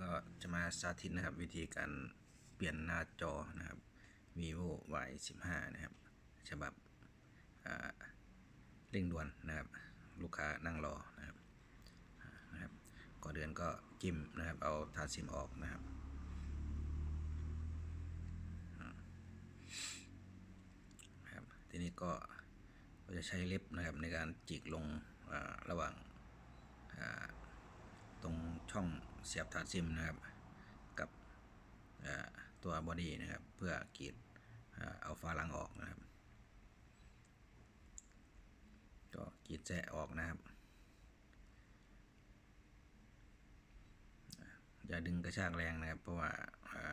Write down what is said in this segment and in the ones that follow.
ก็จะมาสาธิตนะครับ วิธีการเปลี่ยนหน้าจอนะครับ vivo y 1 5นะครับฉบับเร่งด่วนนะครับ ลูกค้านั่งรอนะครับนะครับก่อนเดือนก็จิ้มนะครับ เอาทาซิมออกนะครับนะครับทีนี้ก็จะใช้เล็บนะครับในการจิกลงระหว่างตรงช่อง เสียบถาดซิมนะครับกับตัวบอดี้นะครับ เพื่อกีดเอาฝาลังออกนะครับ ก็กีดแจะออกนะครับอย่าดึงกระชากแรงนะครับ เพราะว่า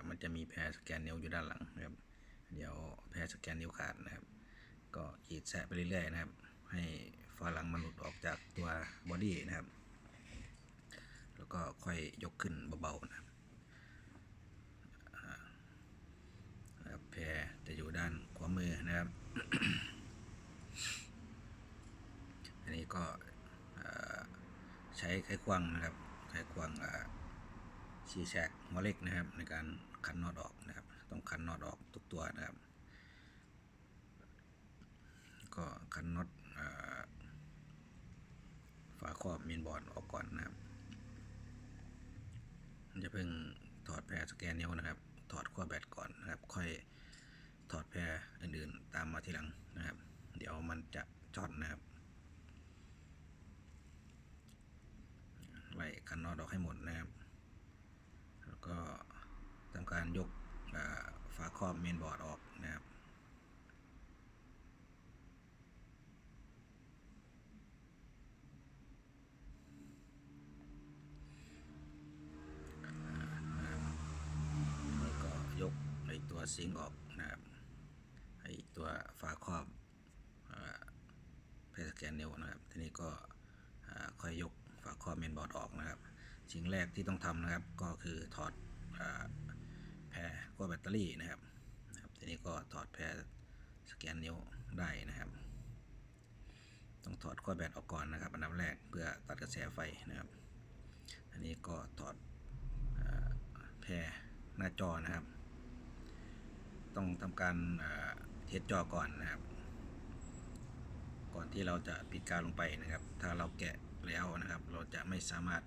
มันจะมีแพรสแกนนิ้วอยู่ด้านหลังนะครับ เดี๋ยวแพรสแกนนิ้วขาดนะครับ ก็กีดแจะไปเรื่อยๆนะครับ ให้ฝาหลังมันหลุดออกจากตัวบอดี้นะครับ แล้วก็ค่อยยกขึ้นเบาๆนะครับานะครับแพรจะอยู่ด้านขวามือนะครับ อันนี้ก็ใช้ไขควงนะครับ ไขควงชีแชกหัวเล็กนะครับ ในการคันน็อตออกนะครับ ต้องคันน็อตออกทุกตัวนะครับ ก็คันน็อตอ่าฝาครอบเมนบอร์ดออกก่อนนะครับ จะเพิ่งถอดแพรสแกนนิ้วนะครับ ถอดขั้วแบตก่อนนะครับ ค่อยถอดแพรอื่นๆ ตามมาทีหลังนะครับ เดี๋ยวมันจะช็อตนะครับไล่คันนอตออกให้หมดนะครับ แล้วก็ทำการยกฝาครอบเมนบอร์ดออกนะครับ แล้วก็ยกไอตัวซิงค์ออกนะครับไอตัวฝาครอบเพสแกนนิ้วนะครับ ทีนี้ก็อ่า ค่อยยกฝาครอบเมนบอร์ดออกนะครับ สิ่งแรกที่ต้องทำนะครับก็คือถอดอแพรขั้วแบตเตอรี่นะครับนะครับ ทีนี้ก็ถอดแพรสแกนนิ้วได้นะครับ ต้องถอดขั้วแบตออกก่อนนะครับ อันดับแรกเพื่อตัดกระแสไฟนะครับ อันนี้ก็ถอดแพรหน้าจอนะครับ ต้องทำการเทสจอก่อนนะครับ ก่อนที่เราจะปิดการลงไปนะครับ ถ้าเราแกะ แล้วนะครับ เราจะไม่สามารถ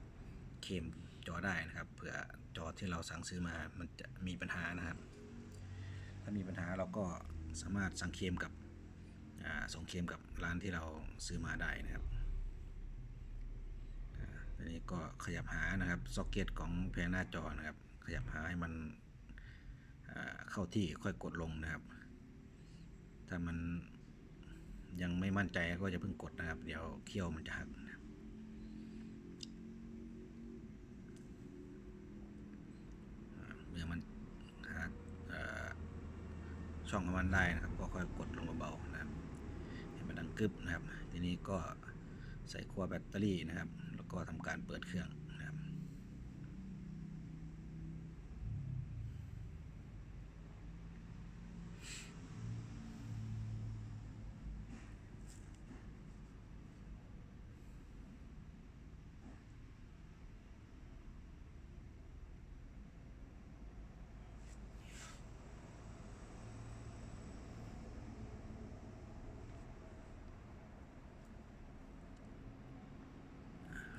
เคลมจอได้นะครับเผื่อจอที่เราสั่งซื้อมามันจะมีปัญหานะครับ ถ้ามีปัญหาเราก็สามารถสั่งเคลมกับส่งเคลมกับร้านที่เราซื้อมาได้นะครับอันนี้ก็ขยับหานะครับซ็อกเก็ตของแผงหน้าจอนะครับ ขยับหาให้มันเข้าที่ค่อยกดลงนะครับ ถ้ามันยังไม่มั่นใจก็จะเพิ่งกดนะครับ เดี๋ยวเคี่ยวมันจะหัก เรื่อมันหาช่องของมันได้นะครับ ก็ค่อยกดลงเบาๆนะครับให้มันดังกึบนะครับ ทีนี้ก็ใส่ขั้วแบตเตอรี่นะครับ แล้วก็ทำการเปิดเครื่องนะครับ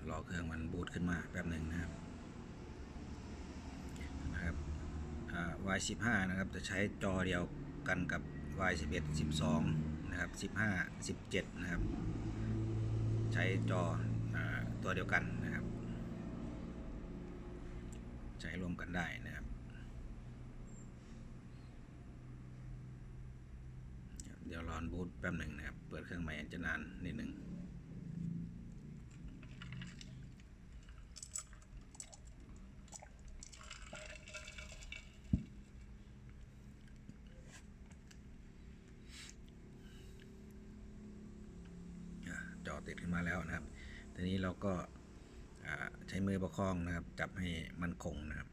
รอเครื่องมันบูตขึ้นมาแป๊บหนึ่งนะครับนะครับอ่า Y15 นะครับ จะใช้จอเดียวกันกับ Y11 12 นะครับ 15 17 นะครับ ใช้จออตัวเดียวกันนะครับ ใช้รวมกันได้นะครับ เดี๋ยวรอนบูตแป๊บหนึ่งนะครับ เปิดเครื่องใหม่จะนานนิดหนึ่ง อ่าจอติดขึ้นมาแล้วนะครับ ทีนี้เรา ก็ใช้มือประคองนะครับ จับให้มันคงนะครับ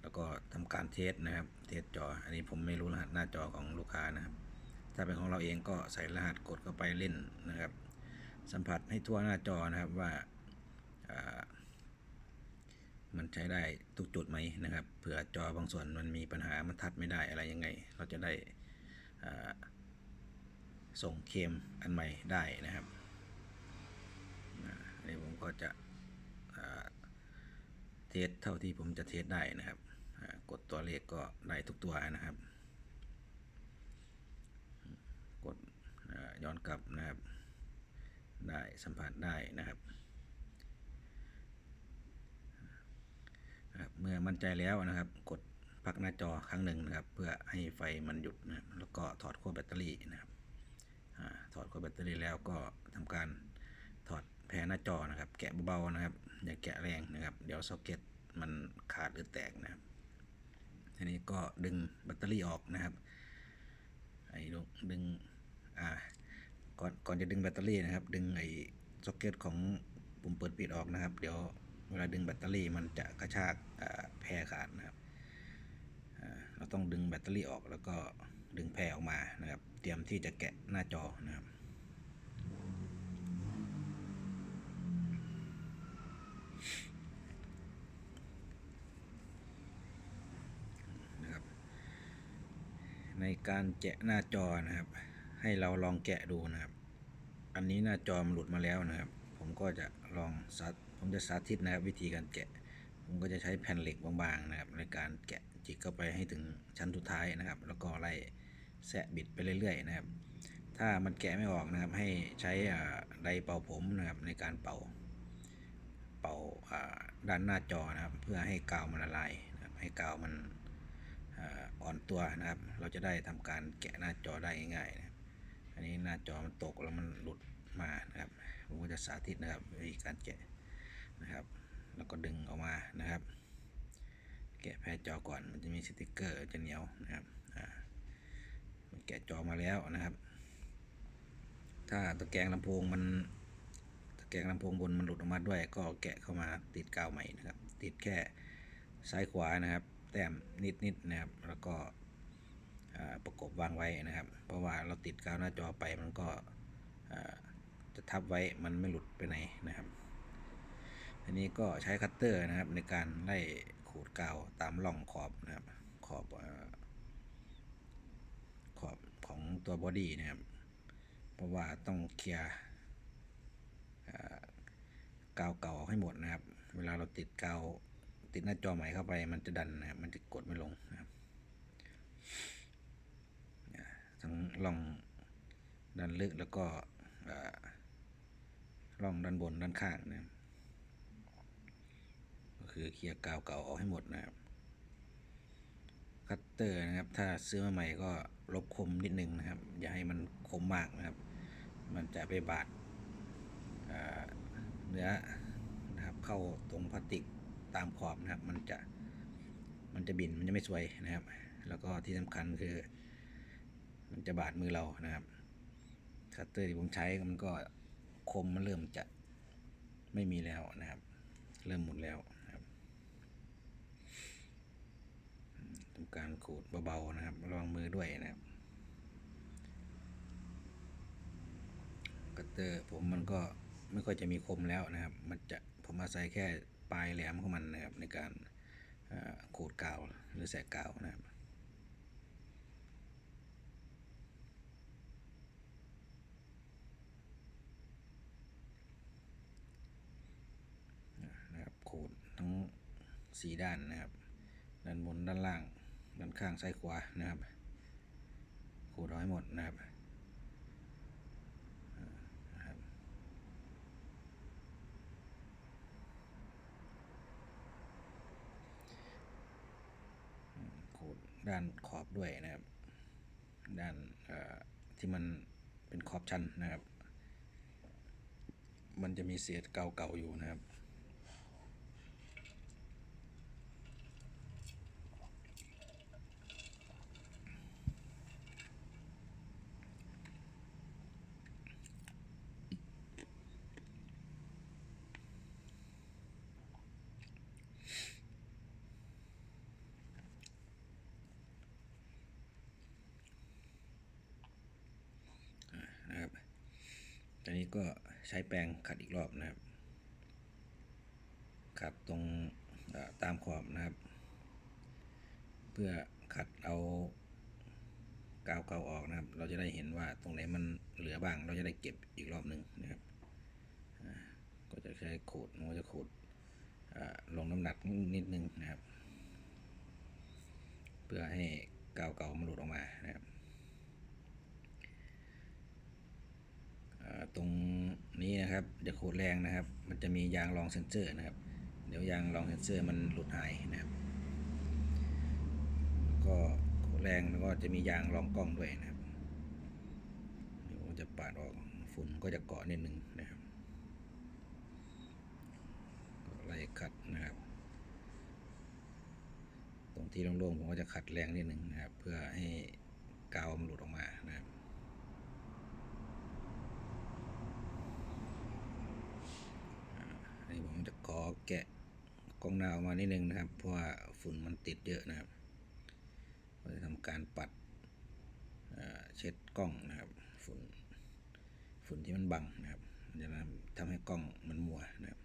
แล้วก็ทำการเทสนะครับ เทสจอ อันนี้ผมไม่รู้รหัสหน้าจอของลูกค้านะครับ ถ้าเป็นของเราเองก็ใส่รหัสกดเข้าไปเล่นนะครับ สัมผัสให้ทั่วหน้าจอนะครับว่าามันใช้ได้ทุกจุดไหมนะครับเผื่อจอบางส่วนมันมีปัญหามันทัดไม่ได้อะไรยังไง เราจะได้ส่งเคมอันใหม่ได้นะครับ ก็จะเทสเท่าที่ผมจะเทสได้นะครับ กดตัวเลขก็ได้ทุกตัวนะครับ กดย้อนกลับนะครับ ได้สัมผัสได้นะครับ เมื่อมั่นใจแล้วนะครับ กดพักหน้าจอครั้งหนึ่งนะครับ เพื่อให้ไฟมันหยุดนะครับแล้วก็ถอดขั้วแบตเตอรี่นะครับอถอดขั้วแบตเตอรี่แล้วก็ทำการ ผงหน้าจอนะครับ แกะเบาๆนะครับ อย่าแกะแรงนะครับ เดี๋ยวซ็อกเก็ตมันขาดหรือแตกนะครับทีนี้ก็ดึงแบตเตอรี่ออกนะครับไอ้ดึงดึงอ่าก่อนก่อนจะดึงแบตเตอรี่นะครับ ดึงไอ้ซ็อกเก็ตของปุ่มเปิดปิดออกนะครับ เดี๋ยวเวลาดึงแบตเตอรี่มันจะกระชากแพรขาดนะครับเราต้องดึงแบตเตอรี่ออกแล้วก็ดึงแพรออกมานะครับ เตรียมที่จะแกะหน้าจอนะครับ ในการแกะหน้าจอนะครับ ให้เราลองแกะดูนะครับ อันนี้หน้าจอมันหลุดมาแล้วนะครับ ผมก็จะลองสาผมจะสาธิตนะครับ วิธีการแกะ ผมก็จะใช้แผ่นเหล็กบางๆนะครับ ในการแกะจิกเข้าไปให้ถึงชั้นสุดท้ายนะครับ แล้วก็ไล่แสะบิดไปเรื่อยๆนะครับ ถ้ามันแกะไม่ออกนะครับ ให้ใช้อ่าไดร์เป่าผมนะครับในการเป่าเป่าอ่าด้านหน้าจอนะครับ เพื่อให้กาวมันละลายนะครับให้กาวมัน อ่อนตัวนะครับ เราจะได้ทำการแกะหน้าจอได้ง่ายๆนะครับอันนี้หน้าจอมันตกแล้วมันหลุดมานะครับผมก็จะสาธิตนะครับวิธีการแกะนะครับ แล้วก็ดึงออกมานะครับ แกะแผ่นจอก่อนมันจะมีสติกเกอร์จะเหนียวนะครับอ่าแกะจอมาแล้วนะครับ ถ้าตะแกรงลำโพงมันตะแกรงลำโพงบนมันหลุดออกมาด้วย ก็แกะเข้ามาติดกาวใหม่นะครับ ติดแค่ซ้ายขวานะครับ แต้มนิดๆนะครับ แล้วก็ประกบวางไว้นะครับ เพราะว่าเราติดกาวหน้าจอไปมันก็จะทับไว้มันไม่หลุดไปไหนนะครับ อันนี้ก็ใช้คัตเตอร์นะครับในการไล่ขูดกาวตามร่องขอบนะครับ ขอบขอบของตัวบอดี้นะครับ เพราะว่าต้องเคลียร์กาวเก่าให้หมดนะครับ เวลาเราติดกาว ติดหน้าจอใหม่เข้าไป มันจะดันนะครับมันจะกดไม่ลงนะครับทั้งร่องด้านลึกแล้วก็อ่าร่องด้านบนด้านข้างนะครับก็คือเคลียร์กาวเก่าออกให้หมดนะครับคัตเตอร์นะครับ ถ้าซื้อมาใหม่ก็ลบคมนิดนึงนะครับ อย่าให้มันคมมากนะครับ มันจะไปบาดเนื้อนะครับเข้าตรงพลาสติก ตามขอบนะครับ มันจะมันจะบินมันจะไม่สวยนะครับ แล้วก็ที่สำคัญคือ มันจะบาดมือเรานะครับคัตเตอร์ที่ผมใช้มันก็คมมันเริ่มจะไม่มีแล้วนะครับ เริ่มหมดแล้วนะครับทำการขูดเบาๆนะครับระวังมือด้วยนะครับคัตเตอร์ผมมันก็ไม่ค่อยจะมีคมแล้วนะครับ มันจะผมอาศัยแค่ ปลายแหลมของมันนะครับในการขูดกาวหรือแสกกาวนะครับนะครับขูดทั้งสี่ด้านนะครับด้านบนด้านล่างด้านข้างซ้ายขวานะครับขูดเอาให้หมดนะครับอ่านะครับอืมขู ด้านขอบด้วยนะครับ ด้านที่มันเป็นขอบชันนะครับ มันจะมีเศษเก่าๆอยู่นะครับตอนนี้ก็ใช้แปรงขัดอีกรอบนะครับ ขัดตรงตามขอบนะครับ เพื่อขัดเอากาวเก่าออกนะครับ เราจะได้เห็นว่าตรงไหนมันเหลือบ้าง เราจะได้เก็บอีกรอบหนึ่งนะครับ ก็จะใช้ขูดมันจะขูดลงน้ำหนักนิดนึงนะครับ เพื่อให้กาวเก่ามันหลุดออกมานะครับ อ่า ตรงนี้นะครับจะขูดแรงนะครับ มันจะมียางรองเซนเซอร์นะครับ เดี๋ยวยางรองเซนเซอร์มันหลุดหายนะครับแล้วก็ขูดแรงแล้วก็จะมียางรองกล้องด้วยนะครับเดี๋ยวจะปาดออกฝุ่นก็จะเกาะนิดนึงนะครับก็ไล่ขัดนะครับ ตรงที่โล่งๆผมก็จะขัดแรงนิดนึงนะครับ เพื่อให้กาวมันหลุดออกมานะครับ อันนี้ ผมจะขอแกะกล้องหน้าออกมานิดนึงนะครับ เพราะว่าฝุ่นมันติดเยอะนะครับเราจะทำการปัดเช็ดกล้องนะครับ ฝุ่นฝุ่นที่มันบังนะครับ มันจะทำให้กล้องมันมัวนะครับ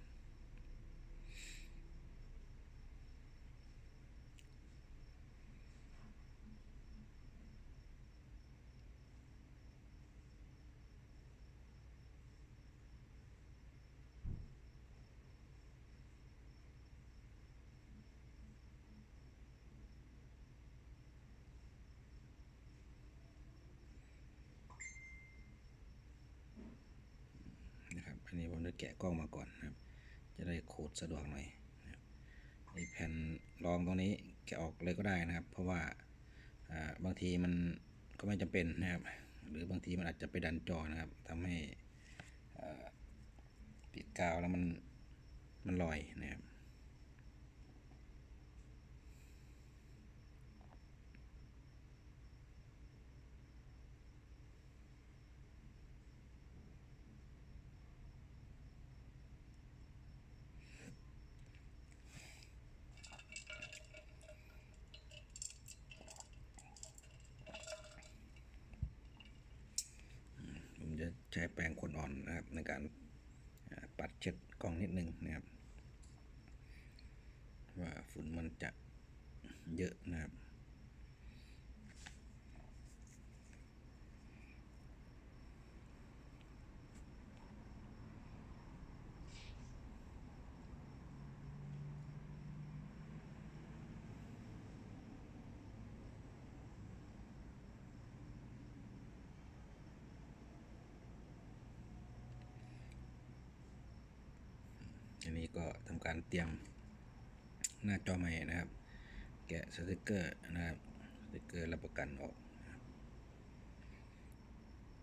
อันนี้ผมจะแกะกล้องมาก่อนนะครับ จะได้ขูด สะดวกหน่อยนี่แผ่นรองตรงนี้แกะออกเลยก็ได้นะครับ เพราะว่าบางทีมันก็ไม่จำเป็นนะครับ หรือบางทีมันอาจจะไปดันจอนะครับทำให้ปิดกาวแล้วมันมันลอยนะครับ ช้แปรงขนอ่อนนะครับในการปัดเช็ดกล้องนิดนึงนะครับ ว่าฝุ่นมันจะเยอะนะครับ อันนี้ก็ทำการเตรียมหน้าจอใหม่นะครับ แกะสติกเกอร์นะครับสติกเกอร์รับประกันออก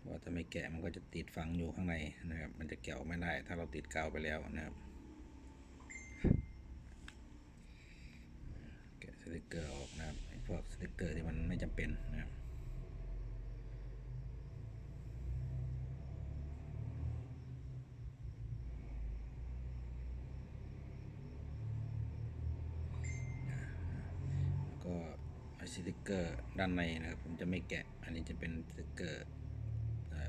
ว่าถ้าไม่แกะมันก็จะติดฝังอยู่ข้างในนะครับ มันจะแกะออกไม่ได้ ถ้าเราติดกาวไปแล้วนะครับ แกะสติกเกอร์ออกนะครับไอ้พวกสติกเกอร์ที่มันไม่จำเป็นนะครับ ก็ไอสติก เกอร์ด้านในนะครับ ผมจะไม่แกะ อันนี้จะเป็นสติกเกอร์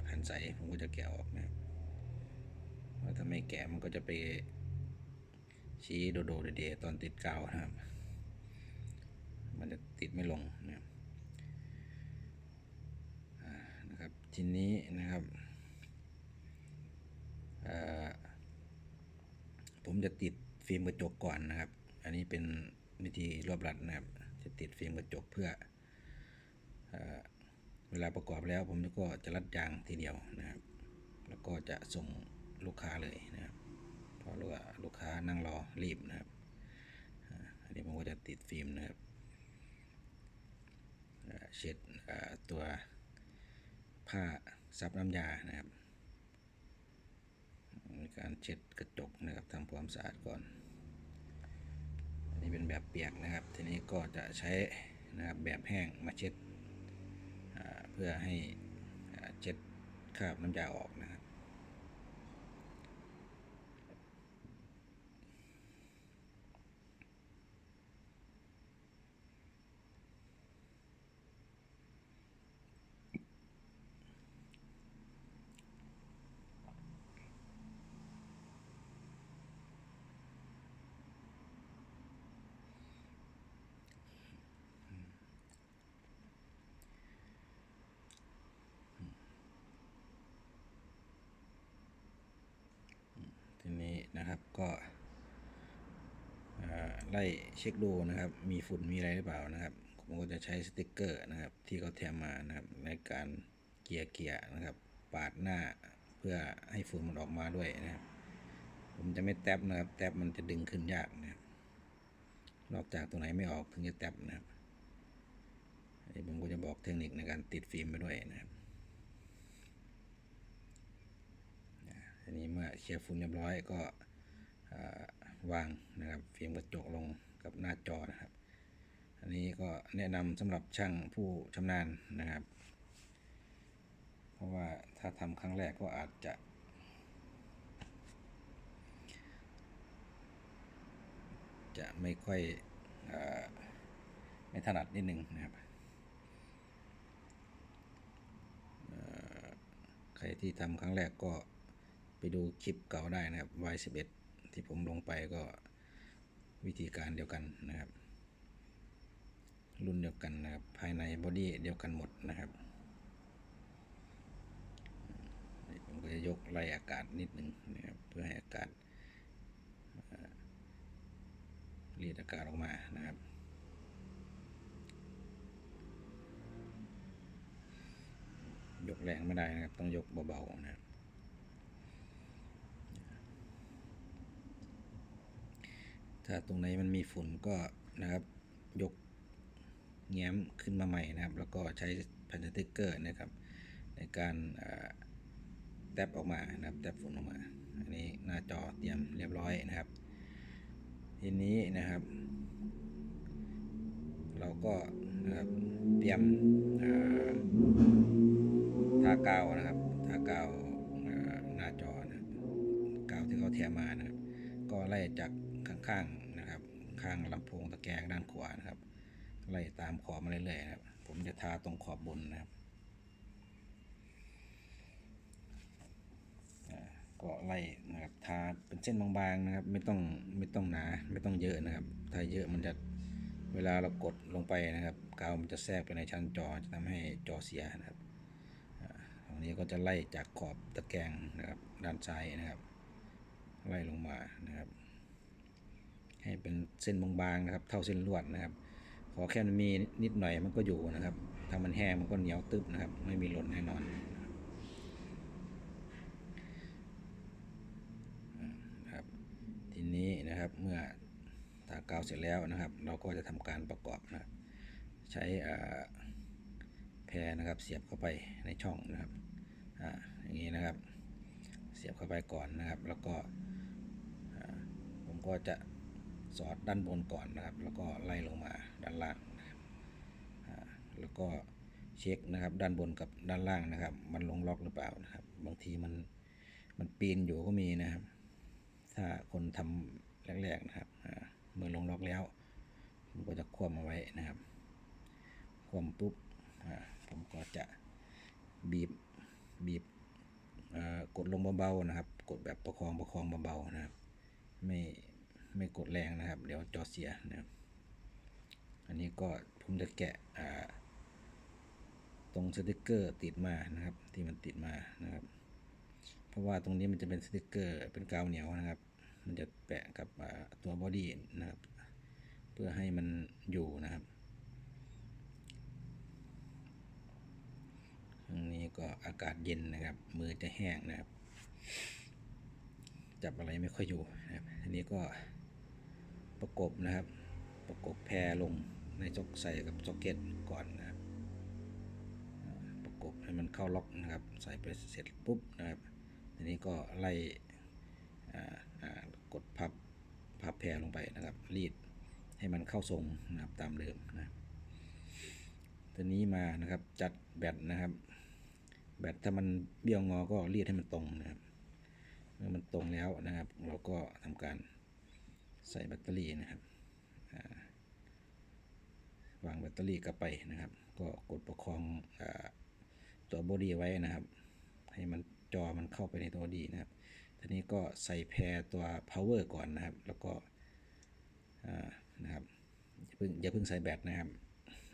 แผ่นใส ผมก็จะแกะออกนะครับเพราถ้าไม่แกะมันก็จะไปชี้โดโดเดๆตอนติดกาวนะครับ มันจะติดไม่ลงนะครับนะครับ ทีนี้นะครับ ผมจะติดฟิล์มกระจกก่อนนะครับ อันนี้เป็นวิธีรวบรัดนะครับ จะติดฟิล์มกระจกเพื่อเอเวลาประกอบแล้วผมก็จะรัดยางทีเดียวนะครับ แล้วก็จะส่งลูกค้าเลยนะครับ เพราะว่าลูกค้านั่งรอรีบนะครับอันนี้ผมก็จะติดฟิล์มนะครับเช็ดตัวผ้าซับน้ำยานะครับ การเช็ดกระจกนะครับทำความสะอาดก่อน อันนี้เป็นแบบเปียกนะครับ ทีนี้ก็จะใช้นะครับแบบแห้งมาเช็ดเพื่อให้เช็ดคราบน้ำยาออกนะครับ อ นะครับก็ไล่เช็คดูนะครับ มีฝุ่นมีอะไรหรือเปล่านะครับ ผมก็จะใช้สติกเกอร์นะครับ ที่เขาแถมมานะครับ ในการเกียร์เกียร์นะครับ ปาดหน้าเพื่อให้ฝุ่นมันออกมาด้วยนะครับ ผมจะไม่แตบนะครับแตบมันจะดึงขึ้นยากนะครับนอกจากตรงไหนไม่ออกถึงจะแตบนะครับนนี้ผมก็จะบอกเทคนิคในการติดฟิล์มไปด้วยนะครับอ่าทีนี้เมื่อเคลียร์ฝุ่นเรียบร้อยก็ วางนะครับฟิล์มกระจกลงกับหน้าจอนะครับ อันนี้ก็แนะนำสำหรับช่างผู้ชำนาญนะครับ เพราะว่าถ้าทำครั้งแรกก็อาจจะจะไม่ค่อยอไม่ถนัดนิดนึงนะครับใครที่ทำครั้งแรกก็ไปดูคลิปเก่าได้นะครับ Y11 ที่ผมลงไปก็วิธีการเดียวกันนะครับ รุ่นเดียวกันนะครับ ภายในบอดี้เดียวกันหมดนะครับผมก็จะยกไล่อากาศนิดหนึ่งนะครับเพื่อให้อากาศรีดอากาศออกมานะครับ ยกแรงไม่ได้นะครับ ต้องยกเบาๆนะครับ ถ้าตรงไหนมันมีฝุ่นก็นะครับยกแง้มขึ้นมาใหม่นะครับ แล้วก็ใช้แผ่นสติกเกอร์นะครับ ในการเอ่อแตบออกมานะครับแตบฝุ่นออกมา อันนี้หน้าจอเตรียมเรียบร้อยนะครับ ทีนี้นะครับ เราก็นะครับเตรียมทากาวนะครับทากาวหน้าจอนะกาวที่เขาแถมมานะครับก็ไล่จาก ข้างๆนะครับ ข้างลำโพงตะแกรงด้านขวานะครับไล่ตามขอบมาเรื่อยๆนะครับ ผมจะทาตรงขอบบนนะครับก็ไล่นะครับทาเป็นเส้นบางๆนะครับ ไม่ต้องไม่ต้องหนาไม่ต้องเยอะนะครับ ถ้าเยอะมันจะเวลาเรากดลงไปนะครับกาวมันจะแทรกไปในชั้นจอจะทำให้จอเสียนะครับอ่าตรงนี้ก็จะไล่จากขอบตะแกรงนะครับด้านซ้ายนะครับ ไล่ลงมานะครับ ให้เป็นเส้นบางๆนะครับ เท่าเส้นลวดนะครับ ขอแค่มันมีนิดหน่อยมันก็อยู่นะครับ ถ้ามันแห้งมันก็เหนียวตึบนะครับ ไม่มีหล่นแน่นอนนะครับ ทีนี้นะครับเมื่อทากาวเสร็จแล้วนะครับ เราก็จะทำการประกอบนะใช้แพรนะครับเสียบเข้าไปในช่องนะครับอ่าอย่างนี้นะครับ เสียบเข้าไปก่อนนะครับ แล้วก็ผมก็จะ สอดด้านบนก่อนนะครับ แล้วก็ไล่ลงมาด้านล่างนะครับแล้วก็เช็คนะครับ ด้านบนกับด้านล่างนะครับ มันลงล็อกหรือเปล่านะครับ บางทีมันมันปีนอยู่ก็มีนะครับ ถ้าคนทำแรกๆนะครับเมื่อลงล็อกแล้วผมก็จะคว่ำเอาไว้นะครับคว่ำปุ๊บผมก็จะบีบบีบกดลงเบาๆนะครับ กดแบบประคองประคองเบาๆนะครับ ไม่ ไม่กดแรงนะครับ เดี๋ยวจอเสียนะครับอันนี้ก็ผมจะแกะตรงสติกเกอร์ติดมานะครับ ที่มันติดมานะครับ เพราะว่าตรงนี้มันจะเป็นสติกเกอร์ เป็นกาวเหนียวนะครับ มันจะแปะกับตัวบอดี้นะครับ เพื่อให้มันอยู่นะครับตรงนี้ก็อากาศเย็นนะครับ มือจะแห้งนะครับ จับอะไรไม่ค่อยอยู่นะครับทีนี้ก็ ประกบนะครับ ประกบแพรลงในจ็อกใส่กับจ็อกเก็ตก่อนนะครับ ประกบให้มันเข้าล็อกนะครับ ใส่ไปเสร็จปุ๊บนะครับทีนี้ก็ไล่กดพับพับแพรลงไปนะครับ รีดให้มันเข้าทรงนะครับตามเดิมนะครับทีนี้มานะครับจัดแบตนะครับ แบตถ้ามันเบี้ยวงอก็รีดให้มันตรงนะครับ เมื่อมันตรงแล้วนะครับ เราก็ทำการ ใส่แบตเตอรี่นะครับาวางแบตเตอรี่กลับไปนะครับ ก็กดประคองอตัวบอดี้ไว้นะครับ ให้มันจอมันเข้าไปในตัวบอดี้นะครับทีนี้ก็ใส่แพรตัว power ก่อนนะครับ แล้วก็นะครับอย่าเพิ่งอย่าเพิ่งใส่แบตนะครับ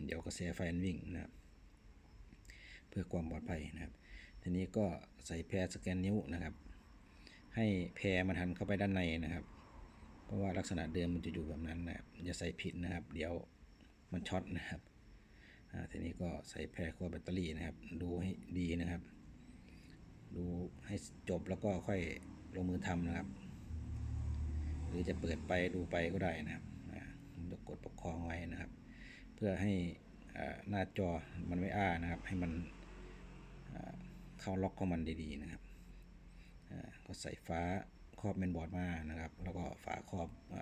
เดี๋ยวกระแสไฟมันวิ่งนะครับ เพื่อความปลอดภัยนะครับ ทีนี้ก็ใส่แพรสแกนนิ้วนะครับ ให้แพรมันหันเข้าไปด้านในนะครับ เพราะว่าลักษณะเดิมมันจะอยู่แบบนั้นนะครับอย่าใส่ผิดนะครับ เดี๋ยวมันช็อตนะครับทีนี้ก็ใส่แพรขั้วแบตเตอรี่นะครับ ดูให้ดีนะครับ ดูให้จบแล้วก็ค่อยลงมือทำนะครับ หรือจะเปิดไปดูไปก็ได้นะครับจะกดประคองไว้นะครับ เพื่อให้หน้าจอมันไม่อ้านะครับ ให้มันเข้าล็อกของมันดีๆนะครับก็ใส่ฟ้า รอบเมนบอร์ดมานะครับ แล้วก็ฝาครอบอ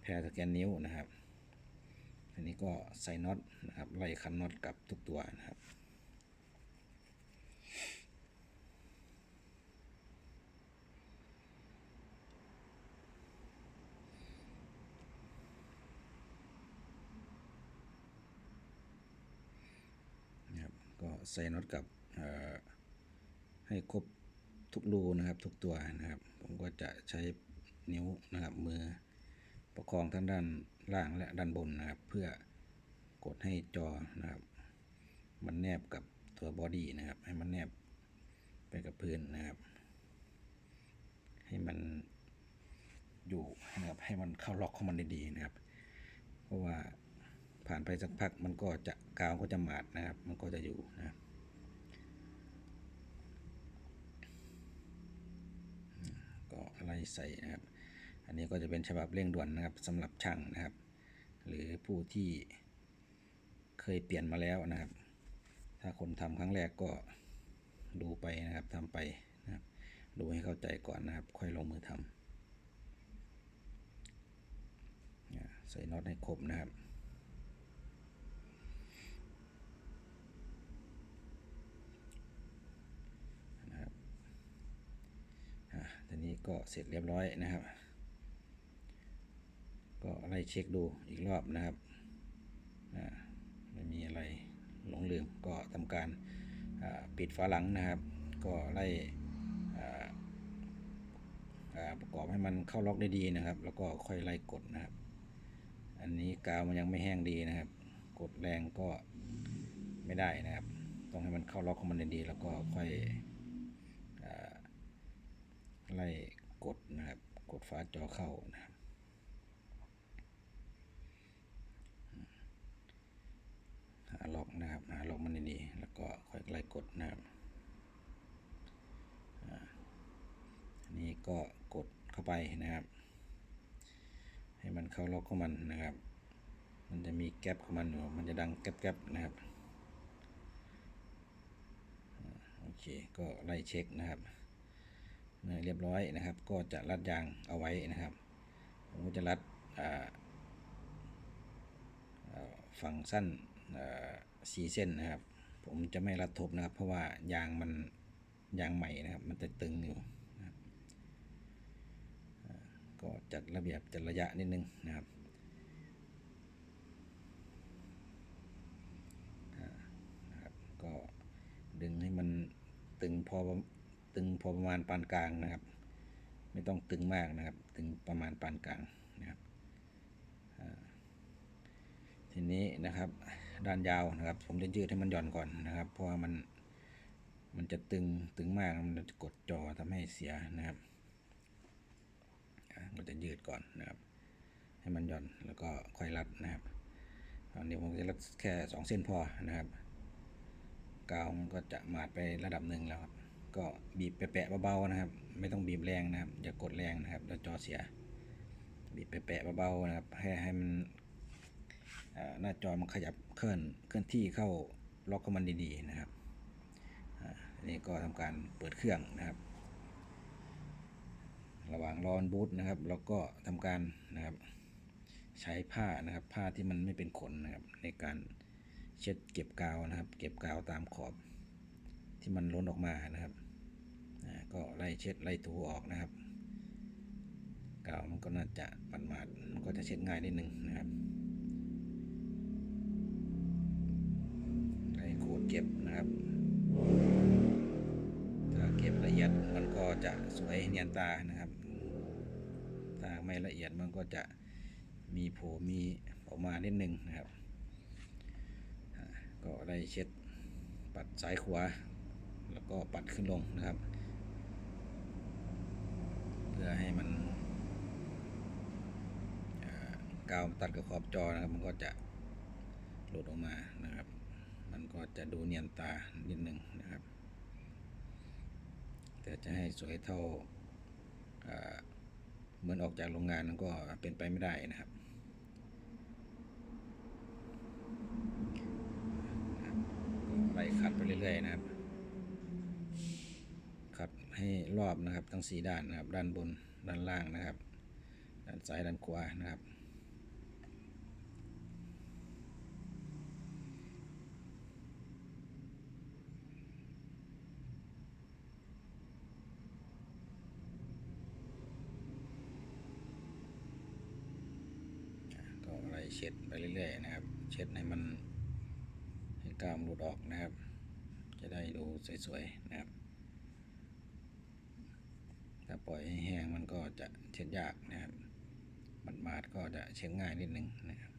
แพรสแกนนิ้วนะครับ อันนี้ก็ใส่น็อตนะครับไล่คันน็อตกลับทุกตัวนะครับนะครับก็ใส่น็อตกับให้ครบ ทุกรูนะครับทุกตัวนะครับ ผมก็จะใช้นิ้วนะครับมือประคองทั้งด้านล่างและด้านบนนะครับ เพื่อกดให้จอนะครับ มันแนบกับตัวบอดี้นะครับ ให้มันแนบไปกับพื้นนะครับ ให้มันอยู่นะครับให้มันเข้าล็อกของมันด้ดีนะครับ เพราะว่าผ่านไปสักพักมันก็จะกาวก็จะหมาดนะครับ มันก็จะอยู่นะครับอืม ก็อะไรใส่นะครับ อันนี้ก็จะเป็นฉบับเร่งด่วนนะครับสำหรับช่างนะครับ หรือผู้ที่เคยเปลี่ยนมาแล้วนะครับ ถ้าคนทำครั้งแรกก็ดูไปนะครับทำไปนะครับ ดูให้เข้าใจก่อนนะครับ ค่อยลงมือทำใส่น็อตให้ครบนะครับ อะทีนี้ก็เสร็จเรียบร้อยนะครับ ก็ไล่เช็คดูอีกรอบนะครับไม่มีอะไรหลงลืมก็ทำการปิดฝาหลังนะครับ ก็ไล่ประกอบให้มันเข้าล็อกได้ดีนะครับ แล้วก็ค่อยไล่กดนะครับ อันนี้กาวมันยังไม่แห้งดีนะครับ กดแรงก็ไม่ได้นะครับ ต้องให้มันเข้าล็อกของมันดีๆแล้วก็ค่อย ไล่กดนะครับ กดฝาจอเข้านะครับหาล็อกนะครับหาล็อกมันดีๆแล้วก็ค่อยไล่กดนะครับอันนี้ก็กดเข้าไปนะครับ ให้มันเข้าล็อกของมันนะครับ มันจะมีแก๊ปของมันอยู่มันจะดังแก๊บๆนะครับโอเคก็ไล่เช็คนะครับ เมื่อเรียบร้อยนะครับ ก็จะรัดยางเอาไว้นะครับ ผมก็จะรัดฝั่งสั้นสี่เส้นนะครับ ผมจะไม่รัดทบนะครับ เพราะว่ายางมันยางใหม่นะครับ มันจะตึงอยู่นะครับอ่าก็จัดระเบียบจัดระยะนิดนึงนะครับนะครับ ก็ดึงให้มันตึงพอ ตึงพอประมาณปานกลางนะครับ ไม่ต้องตึงมากนะครับ ตึงประมาณปานกลางนะครับทีนี้นะครับ ด้านยาวนะครับ ผมจะยืดให้มันหย่อนก่อนนะครับ เพราะว่ามันมันจะตึงตึงมากมันจะกดจอทำให้เสียนะครับก็จะยืดก่อนนะครับ ให้มันหย่อนแล้วก็ค่อยรัดนะครับตอนนี้ผมจะรัดแค่สองเส้นพอนะครับกาวมันก็จะหมาดไประดับหนึ่งแล้วครับ ก็บีบแปะๆเบาๆนะครับ ไม่ต้องบีบแรงนะครับ อย่ากดแรงนะครับแล้วจอเสีย บีบแปะๆเบาๆนะครับ ให้ให้มันหน้าจอมันขยับเคลื่อนเคลื่อนที่เข้าล็อกมันดีๆนะครับอันนี้ก็ทำการเปิดเครื่องนะครับ ระหว่างรอนบูตนะครับเราก็ทำการนะครับ ใช้ผ้านะครับ ผ้าที่มันไม่เป็นขนนะครับ ในการเช็ดเก็บกาวนะครับ เก็บกาวตามขอบที่มันล้นออกมานะครับ ก็ไล่เช็ดไล่ถูออกนะครับกาวมันก็น่าจะมันมาดมันก็จะเช็ดง่ายนิดนึงนะครับให้ขูดเก็บนะครับถ้าเก็บละเอียดมันก็จะสวยเนียนตานะครับ ถ้าไม่ละเอียดมันก็จะมีโผมีออกมานิดนึงนะครับ ก็ได้เช็ดปัดซ้ายขวา แล้วก็ปัดขึ้นลงนะครับ พื่อให้มันกาวตัดกับขอบจอนะครับ มันก็จะหลุดออกมานะครับ มันก็จะดูเนียนตานิดหนึ่งนะครับ แต่จะให้สวยเท่าเหมือนออกจากโรงงานมันก็เป็นไปไม่ได้นะครับไล่ขัดไปเรื่อยๆนะครับ ให้รอบนะครับ ทั้งสีด้านนะครับ ด้านบนด้านล่างนะครับ ด้านซ้ายด้านขวานะครับ ก็ไล่เช็ดไปเรื่อยๆนะครับ เช็ดให้มันให้กล้ามหลุดออกนะครับ จะได้ดูสวยๆนะครับ ปล่อยให้แห้งมันก็จะเช็ดยากนะครับมัดมาดๆก็จะเช็ดง่ายนิดนึงนะครับ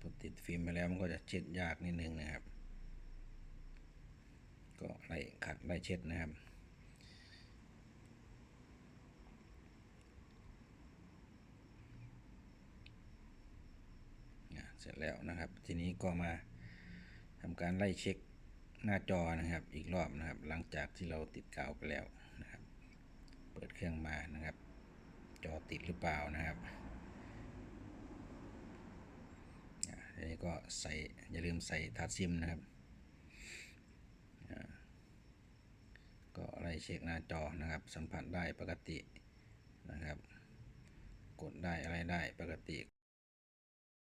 พอติด ฟิล์มไปแล้วมันก็จะเช็ดยากนิดนึงนะครับ ก็ไล่ขัดไล่เช็ดนะครับเสร็จแล้วนะครับ ทีนี้ก็มาทำการไล่เช็คหน้าจอนะครับ อีกรอบนะครับ หลังจากที่เราติดกาวไปแล้วนะครับ เปิดเครื่องมานะครับ จอติดหรือเปล่านะครับ อันนี้ก็ใส่อย่าลืมใส่ถาดซิมนะครับอะก็ไล่เช็คหน้าจอนะครับ สัมผัสได้ปกตินะครับ กดได้อะไรได้ปกติ